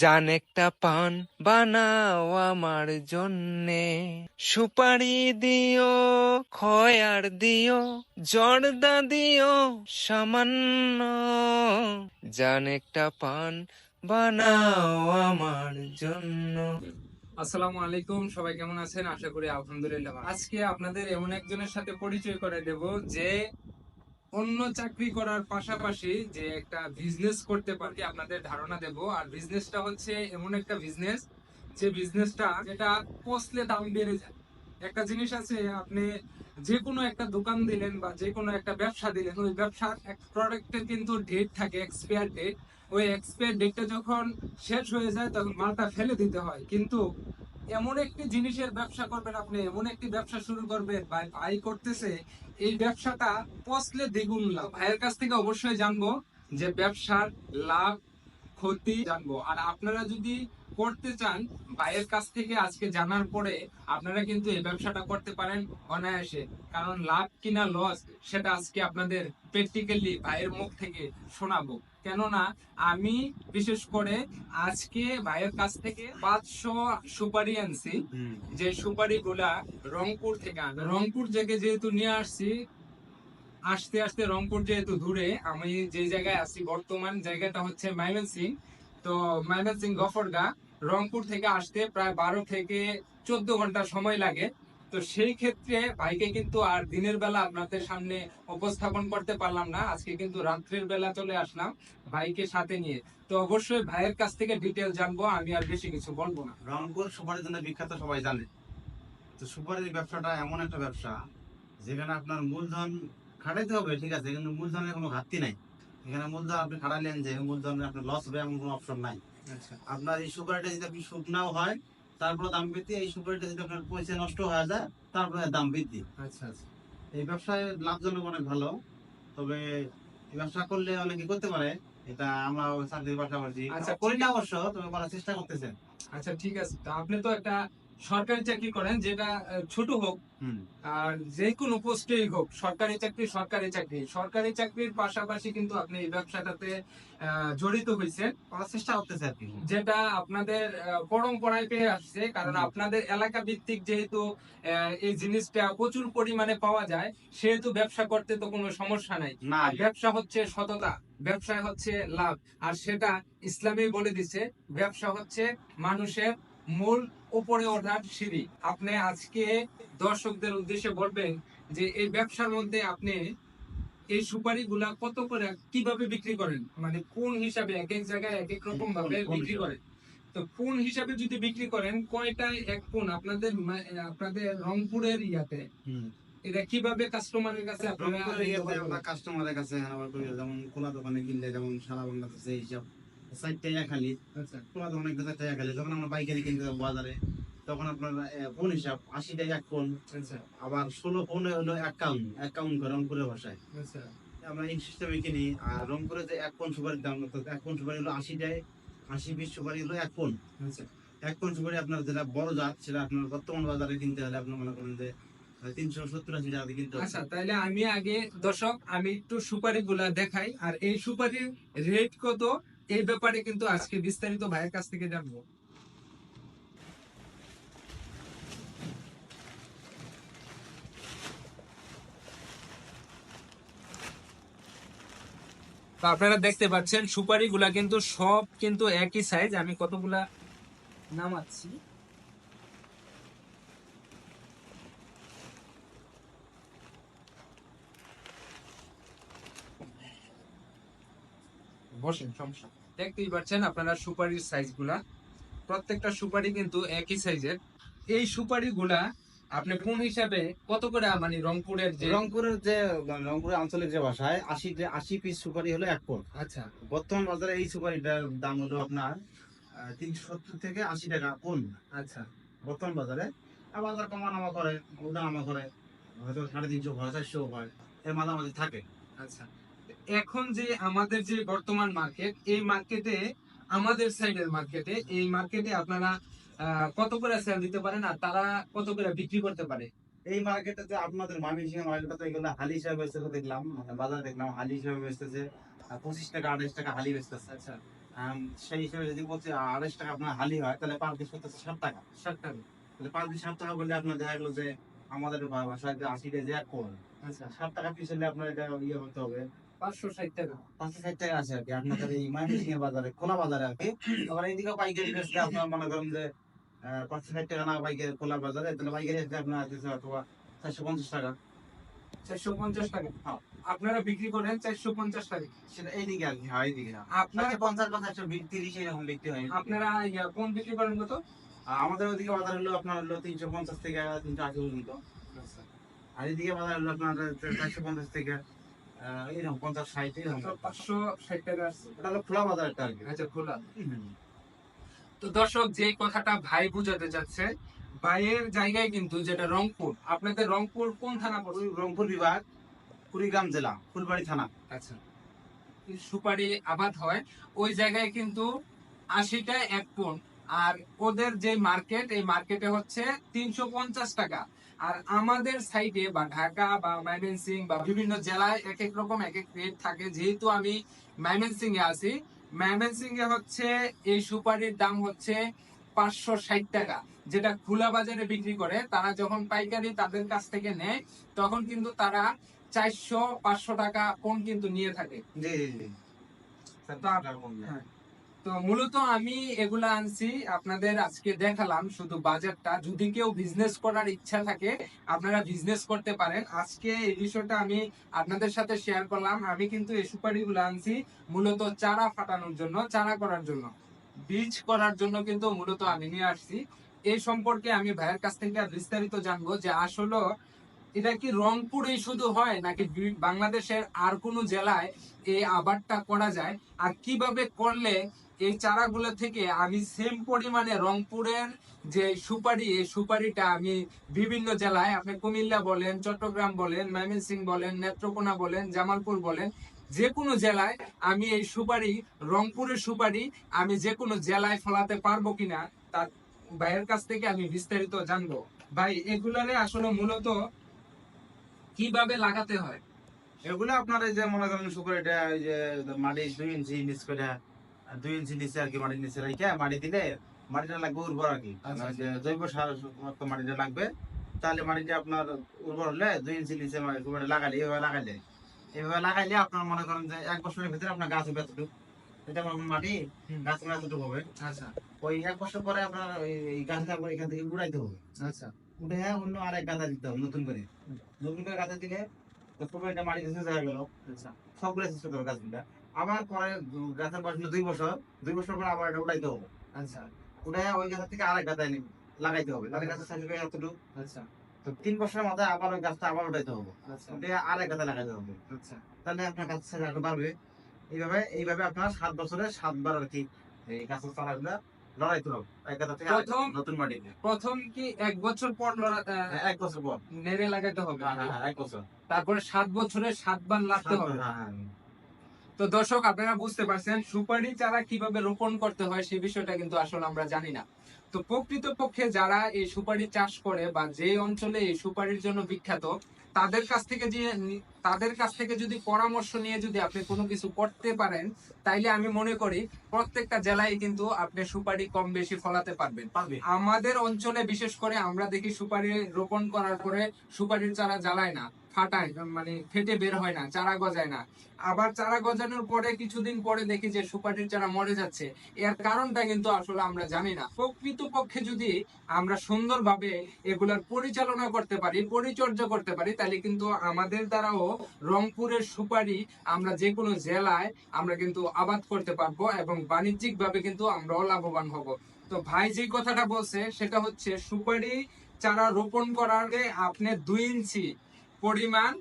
জান একটা পান বানাও আমার জন্যে। সুপারি দিও, খয়ার দিও, জর্দা দিও, সামান্য। জান একটা পান বানাও আমার জন্য। আসসালামু আলাইকুম, সবাই কেমন আছেন? আশা করি আলহামদুলিল্লাহ আজকে আপনাদের এমন একজনের সাথে পরিচয় করে দেব যে অন্য চাকরি করার পাশাপাশি যে একটা বিজনেস করতে পারে, আপনাদের ধারণা দেব। আর বিজনেসটা হচ্ছে এমন একটা বিজনেস যে বিজনেসটা যেটা পচলে দাম বেড়ে যায়। একটা জিনিস আছে, আপনি যে কোনো একটা দোকান দিলেন বা যে কোনো একটা ব্যবসা দিলেন, ওই ব্যবসার এক প্রোডাক্টের কিন্তু ডেট থাকে এক্সপায়ার ডেট ওই এক্সপায়ার ডেটটা যখন শেষ হয়ে যায়, তখন মালটা ফেলে দিতে হয়। কিন্তু এমন একটি জিনিসের ব্যবসা করবেন আপনি, এমন একটি ব্যবসা শুরু করবেন, ভাই ভাই করতেছে, এই ব্যবসাটা পচলে দ্বিগুণ লাভ। ভাইয়ের কাছ থেকে অবশ্যই জানব যে ব্যবসার লাভ, ক্ষতি জানব। আর আপনারা যদি করতে চান, ভাইয়ের কাছ থেকে আজকে জানার পরে আপনারা কিন্তু এই ব্যবসাটা করতে পারেন অনায়াসে। কারণ লাভ কিনা লস সেটা আজকে আপনাদের প্র্যাকটিক্যালি ভাইয়ের মুখ থেকে শোনাবো। কেননা আমি বিশেষ করে আজকে ভাইয়ের কাছ থেকে পাঁচশো সুপারি আনছি। যে সুপারি গুলা রংপুর থেকে আনা রংপুর থেকে যেহেতু নিয়ে আসছি আসতে আসতে রংপুর যেহেতু দূরে আমি যে জায়গায় আছি বর্তমান জায়গাটা হচ্ছে মাইমেনসিং তো মাইমেনসিং গফরগা রংপুর থেকে আসতে প্রায় বারো থেকে চোদ্দ ঘণ্টা সময় লাগে। তো সেই ক্ষেত্রে ভাইকে কিন্তু আর দিনের বেলা আপনাদের সামনে উপস্থাপন করতে পারলাম না। আজকে কিন্তু রাত্রের বেলা চলে আসলাম ভাইকে সাথে নিয়ে। তো অবশ্যই ভাইয়ের কাছ থেকে ডিটেল জানব আমি আর বেশি কিছু বলব না। রংপুর সুপারির জন্য বিখ্যাত সবাই জানে। তো সুপারির ব্যবসাটা এমন একটা ব্যবসা যেখানে আপনার মূলধন খাটাইতে হবে ঠিক আছে কিন্তু মূলধনের কোনো ঘাটতি নাই। এখানে মূলধন আপনি খাটালেন যে মূলধনের আপনার লস হবে এমন কোনো অপশন নাই। আচ্ছা। আপনার এই সুপারিটা যদি আপনি শুকনাও হয় তারপরে দাম বৃদ্ধি এই সুপারিটা যদি আপনার পয়সা নষ্ট হয়ে যায় তারপরে দাম বৃদ্ধি। আচ্ছা আচ্ছা। এই ব্যবসায় লাভজনক অনেক ভালো তবে এই ব্যবসা করলে অনেকে করতে পারে এটা আমরা চাকরির পাশাপাশি। আচ্ছা, আচ্ছা করি না অবশ্য তবে করার চেষ্টা করতেছেন আচ্ছা ঠিক আছে। আপনি তো একটা সরকারি চাকরি করেন যেটা ছোট হোক আর যে কোনো পোস্টেই হোক সরকারি চাকরি সরকারি চাকরি। সরকারি চাকরির পাশাপাশি কিন্তু আপনি এই ব্যবসাটাতে জড়িত হয়েছেন চেষ্টা করতেছে আর কি। যেটা আপনাদের পরম্পরায় পেয়ে আসছে কারণ আপনাদের এলাকা ভিত্তিক যেহেতু এই জিনিসটা প্রচুর পরিমাণে পাওয়া যায় সেহেতু ব্যবসা করতে তো কোনো সমস্যা নাই। না। ব্যবসা হচ্ছে সততা ব্যবসায় হচ্ছে লাভ। আর সেটা ইসলামে বলে দিছে ব্যবসা হচ্ছে মানুষের মূল উপরে ওঠার সিঁড়ি। আপনি আজকে দর্শকদের উদ্দেশ্যে বলবেন যে এই ব্যবসার মধ্যে আপনি এই সুপারি গুলা কত করে কীভাবে বিক্রি করেন? মানে কোন হিসাবে এক এক জায়গায় এক এক রকম ভাবে বিক্রি? করেন? তো কোন হিসাবে যদি বিক্রি করেন কয়টায় এক কোন আপনাদের আপনাদের রংপুরের ইয়াতে এটা কীভাবে কাস্টমারের কাছে আপনারা কাস্টমারের কাছে যেমন খোলা দোকানে কিনলে যেমন সারা বাংলাদেশে হিসাব ষাট টাকা খালি। আচ্ছা। খোলা দোকানে টাকা খালি। যখন আমরা পাইকারি কিনতে যাব বাজারে তখন আপনার ফোন হিসাব আশি টাকা এক ফোন আচ্ছা। আবার ষোলো ফোন হলো করে রংপুরের ভাষায়। আচ্ছা। আমরা এই সিস্টেমে কিনি আর রংপুরে যে এক কোন সুপারির দাম এক সুপারি হলো আশি টাকা আশি সুপারি হলো এক সুপারি আপনার যেটা বড় জাত সেটা আপনার বর্তমান বাজারে কিনতে হলে আপনার মনে করেন যে তিনশো সত্তর আশি টাকা দিয়ে কিনতে আচ্ছা তাহলে আমি আগে দর্শক আমি একটু সুপারি গুলা দেখাই। আর এই সুপারির রেট কত? এই ব্যাপারে কিন্তু আজকে বিস্তারিত ভাইয়ের কাছ থেকে জানব। আপনারা দেখতে পাচ্ছেন, সুপারিগুলা কিন্তু সব কিন্তু একই সাইজ আমি কতগুলা নামাচ্ছি। বসেন সমস্যা দেখতেই পাচ্ছেন আপনারা সুপারির সাইজগুলা প্রত্যেকটা সুপারি কিন্তু একই সাইজের এই সুপারি গুলা আপনি কোন হিসাবে কত করে মানে রংপুরের যে রংপুরের যে মানে রংপুরের আঞ্চলিক যে ভাষায় আশি আশি পিস সুপারি হলো এক কোন আচ্ছা। বর্তমান বাজারে এই সুপারিটার দাম হলো আপনার তিনশো সত্তর থেকে আশি টাকা কোন আচ্ছা। বর্তমান বাজারে বাজার কমা নামা করে উল্টা নামা করে হয়তো সাড়ে তিনশো হয় চারশো হয় এর মাঝামাঝি থাকে। আচ্ছা। এখন যে আমাদের যে বর্তমান মার্কেট এই মার্কেটে আমাদের সাইডের মার্কেটে এই মার্কেটে আপনারা কত করে সেল দিতে পারেন আর তারা কত করে বিক্রি করতে পারে? এই মার্কেটে আপনাদের ময়মনসিংহ মার্কেটে তো এগুলো হালি হিসাবে বেচতেছে দেখলাম মানে বাজারে দেখলাম হালি হিসাবে বেচতেছে পঁচিশ টাকা আঠাশ টাকা হালি বেচতেছে। আচ্ছা। আম, সেই হিসেবে যদি বলছি আড়াইশ টাকা আপনার হালি হয় তাহলে পার পিস করতেছে ষাট টাকা। ষাট টাকা। তাহলে পার পিস ষাট টাকা বললে আপনার দেখা গেলো যে আমাদের বা- বাসায় যে আশি কেজি এক কোন আচ্ছা। ষাট টাকা পিস হলে আপনার এটা ইয়ে হতে হবে পাঁচশো ষাট টাকা। পাঁচশো ষাট টাকা আছে আর কি আপনাদের এই ময়মনসিংহ বাজারে খোলা বাজারে আর কি। আবার এইদিকে পাইকারি বেচলে আপনার মনে করেন যে পাঁচশো ষাট টাকা না পাইকারি খোলা বাজারে তাহলে পাইকারি আসলে আপনার দিচ্ছে অথবা চারশো পঞ্চাশ টাকা। চারশো পঞ্চাশ টাকা। হ্যাঁ। আপনারা বিক্রি করেন চারশো পঞ্চাশ টাকা। সেটা এইদিকে আর কি হয় এইদিকে। আপনার পঞ্চাশ বা চারশো বিশ তিরিশ এরকম বিক্রি হয়। আপনারা কোন বিক্রি করেন কত আমাদের ওইদিকে বাজার হলো আপনার হলো তিনশো পঞ্চাশ থেকে তিনশো আশি পর্যন্ত। আর এইদিকে বাজার হলো আপনার চারশো পঞ্চাশ থেকে এরকম পঞ্চাশ ষাট এরকম পাঁচশো ষাট টাকা আসছে হলো খোলা বাজার একটা আর কি। আচ্ছা খোলা। তো দর্শক যে কথাটা ভাই বুঝাতে যাচ্ছে ভাইয়ের জায়গায় কিন্তু যেটা রংপুর আপনাদের রংপুর কোন থানা পড়ছে? রংপুর বিভাগ কুড়িগ্রাম জেলা ফুলবাড়ি থানা। আচ্ছা। সুপারি আবাদ হয় ওই জায়গায় কিন্তু আশিটা এক পন আর ওদের যে মার্কেট এই মার্কেটে হচ্ছে তিনশো পঞ্চাশ টাকা। আর আমাদের সাইডে বা ঢাকা বা ময়মনসিং বা বিভিন্ন জেলায় এক এক রকম এক এক রেট থাকে। যেহেতু আমি ময়মনসিং এ আছি ময়মনসিং এ হচ্ছে এই সুপারির দাম হচ্ছে পাঁচশো ষাট টাকা। যেটা খোলা বাজারে বিক্রি করে তারা যখন পাইকারি তাদের কাছ থেকে নেয় তখন কিন্তু তারা চারশো পাঁচশো টাকা কোন কিন্তু নিয়ে থাকে। জি জি জি। তো মূলত আমি এগুলা আনছি, আপনাদের আজকে দেখালাম, শুধু বাজারটা। যদি কেউ বিজনেস করার ইচ্ছা থাকে, আপনারা বিজনেস করতে পারেন। আজকে এই বিষয়টা আমি আপনাদের সাথে শেয়ার করলাম। আমি কিন্তু এই সুপারিগুলো আনছি মূলত চারা ফাটানোর জন্য, চারা করার জন্য। বীজ করার জন্য কিন্তু মূলত আমি নিয়ে আসছি। এই সম্পর্কে আমি ভাইয়ের কাছ থেকে বিস্তারিত জানব যে আসলে এটা কি রংপুরেই শুধু হয়, নাকি বাংলাদেশের আর কোনো জেলায় এই আবারটা করা যায়? আর কীভাবে করলে এই চারাগুলো থেকে আমি সেম পরিমাণে রংপুরের যে সুপারি, এই সুপারিটা আমি বিভিন্ন জেলায়, আপনি কুমিল্লা বলেন, চট্টগ্রাম বলেন ময়মনসিং বলেন, নেত্রকোনা বলেন, জামালপুর বলেন যে কোনো জেলায় আমি এই সুপারি, রংপুরের সুপারি আমি যে কোনো জেলায় ফলাতে পারব কিনা, তার ভাইয়ের কাছ থেকে আমি বিস্তারিত জানব। ভাই, এগুলারে আসলে মূলত কীভাবে লাগাতে হয়? এগুলো আপনার এই যে মনে করেন সুপারিটা ওই যে মাটি দুই ইঞ্চি নিচ করে দুই ইঞ্চি নিচে আর কি মাটির নিচে রেখে মাটি দিলে মাটিটা লাগবে উর্বর আর কি। আচ্ছা, ওই যে জৈব সার মাটিটা লাগবে। তাহলে মাটিটা আপনার উর্বর হলে দুই ইঞ্চি নিচে লাগালে এইভাবে লাগাইলে এইভাবে লাগাইলে আপনার মনে করেন যে এক বছরের ভিতরে আপনার গাছ হবে এতটুকু। এটা মাটি গাছ হবে এতটুকু হবে। আচ্ছা। ওই এক বছর পরে আপনার ওই- এই গাছটা এখান থেকে উড়াইতে হবে। আচ্ছা। উঠে অন্য আরেক গাঁদা দিতে হবে নতুন করে। নতুন করে গাঁদা দিলে তো পুরো এটা মাটিতে শেষ হয়ে গেল। আচ্ছা। সবগুলো গাছগুলা। আবার পরে গাছের বয়স দুই বছর দুই বছর পরে আবার এটা উঠাইতে হবে। আচ্ছা। উঠে ওই গাছের থেকে আরেক গাছ লাগাইতে হবে তাহলে গাছের সাইজ হবে এতটুকু। আচ্ছা। তো তিন বছরের মাথায় আবার ওই গাছটা আবার উঠাইতে হবে। আচ্ছা। উঠে আরেক গাছে লাগাইতে হবে। আচ্ছা। তাহলে আপনার গাছের সাইজ আরও বাড়বে। এইভাবে এইভাবে আপনার সাত বছরে সাতবার আর কি এই গাছের চারাগুলা লড়াইতে হবে। এক গাছা থেকে প্রথম- নতুন মাটিতে প্রথম কি এক বছর পর লড়া- হ্যাঁ, এক বছর পর। নেড়ে লাগাতে হবে? হ্যাঁ, হ্যাঁ, হ্যাঁ, এক বছর। তারপরে সাত বছরে সাতবার লাগতে হবে? হ্যাঁ, হ্যাঁ। তো দর্শক আপনারা বুঝতে পারছেন সুপারি চারা কীভাবে রোপণ করতে হয় সেই বিষয়টা কিন্তু আসলে আমরা জানি না। তো প্রকৃত পক্ষে যারা এই সুপারি চাষ করে বা যে অঞ্চলে এই সুপারির জন্য বিখ্যাত তাদের কাছ থেকে যে তাদের কাছ থেকে যদি পরামর্শ নিয়ে যদি আপনি কোনো কিছু করতে পারেন তাইলে আমি মনে করি প্রত্যেকটা জেলায় কিন্তু আপনি সুপারি কম বেশি ফলাতে পারবেন। আমাদের অঞ্চলে বিশেষ করে আমরা দেখি সুপারি রোপণ করার পরে সুপারির চারা জ্বালায় না। ফাটায় মানে ফেটে বের হয় না, চারা গজায় না। আবার চারা গজানোর পরে কিছুদিন পরে দেখি যে সুপারির চারা মরে যাচ্ছে। এর কারণটা কিন্তু আসলে আমরা জানি না। প্রকৃত পক্ষে যদি আমরা সুন্দরভাবে এগুলার পরিচালনা করতে পারি, পরিচর্যা করতে পারি, তাহলে কিন্তু আমাদের দ্বারাও রংপুরের সুপারি আমরা যে কোনো জেলায় আমরা কিন্তু আবাদ করতে পারব এবং বাণিজ্যিক ভাবে কিন্তু আমরাও লাভবান হব। তো ভাই যে কথাটা বলছে, সেটা হচ্ছে সুপারি চারা রোপণ করার আগে আপনি দুই ইঞ্চি পরিমাণ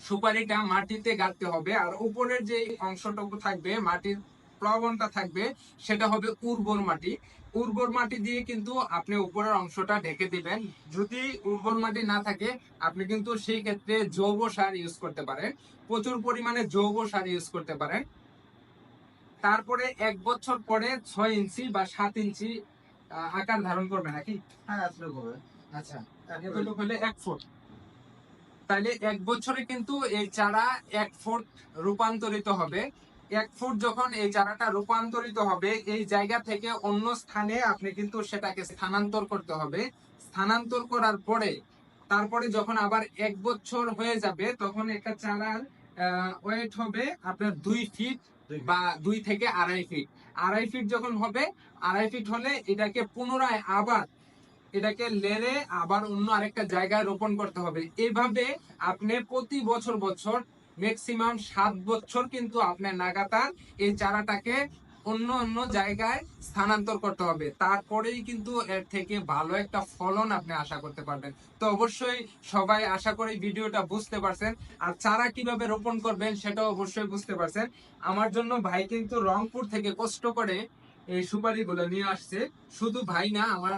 সুপারিটা মাটিতে গাড়তে হবে আর উপরের যে অংশটুকু থাকবে মাটির প্লবনটা থাকবে সেটা হবে উর্বর মাটি। উর্বর মাটি দিয়ে কিন্তু আপনি উপরের অংশটা ঢেকে দিবেন। যদি উর্বর মাটি না থাকে আপনি কিন্তু সেই ক্ষেত্রে জৈব সার ইউজ করতে পারেন। প্রচুর পরিমাণে জৈব সার ইউজ করতে পারেন। তারপরে এক বছর পরে ছয় ইঞ্চি বা সাত ইঞ্চি আকার ধারণ করবে নাকি? হ্যাঁ আসলে হবে আচ্ছা এতটুকু হলে এক ফুট। তাহলে এক বছরে কিন্তু এই চারা এক ফুট রূপান্তরিত হবে। এক ফুট যখন এই চারাটা রূপান্তরিত হবে এই জায়গা থেকে অন্য স্থানে আপনি কিন্তু সেটাকে স্থানান্তর করতে হবে। স্থানান্তর করার পরে তারপরে যখন আবার এক বছর হয়ে যাবে তখন একটা চারার ওয়েট হবে আপনার দুই ফিট বা দুই থেকে আড়াই ফিট আড়াই ফিট যখন হবে আড়াই ফিট হলে এটাকে পুনরায় আবার এটাকে লেরে আবার অন্য আরেকটা জায়গায় রোপণ করতে হবে। এভাবে আপনি প্রতি বছর বছর ম্যাক্সিমাম সাত বছর কিন্তু আপনার নাগাতার এই চারাটাকে অন্য অন্য জায়গায় স্থানান্তর করতে হবে। তারপরেই কিন্তু এর থেকে ভালো একটা ফলন আপনি আশা করতে পারবেন। তো অবশ্যই সবাই আশা করি ভিডিওটা বুঝতে পারছেন। আর চারা কীভাবে রোপণ করবেন সেটা অবশ্যই বুঝতে পারছেন। আমার জন্য ভাই কিন্তু রংপুর থেকে কষ্ট করে এই সুপারি গুলো নিয়ে আসছে। শুধু ভাই না, আমার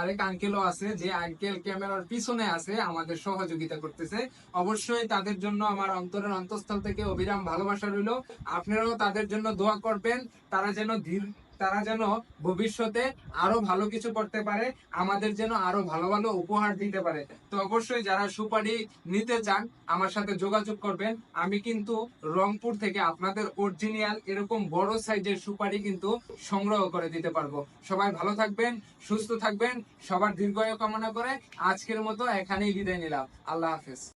আরেক আঙ্কেলও আছে, যে আঙ্কেল ক্যামেরার পিছনে আছে, আমাদের সহযোগিতা করতেছে। অবশ্যই তাদের জন্য আমার অন্তরের অন্তঃস্থল থেকে অবিরাম ভালোবাসা রইল। আপনারাও তাদের জন্য দোয়া করবেন, তারা যেন ধীর তারা যেন ভবিষ্যতে আরও ভালো কিছু করতে পারে, আমাদের যেন আরও ভালো ভালো উপহার দিতে পারে। তো অবশ্যই যারা সুপারি নিতে চান, আমার সাথে যোগাযোগ করবেন। আমি কিন্তু রংপুর থেকে আপনাদের অরিজিনাল এরকম বড় সাইজের সুপারি কিন্তু সংগ্রহ করে দিতে পারব। সবাই ভালো থাকবেন, সুস্থ থাকবেন, সবার দীর্ঘায়ু কামনা করে আজকের মতো এখানেই বিদায় নিলাম। আল্লাহ হাফেজ।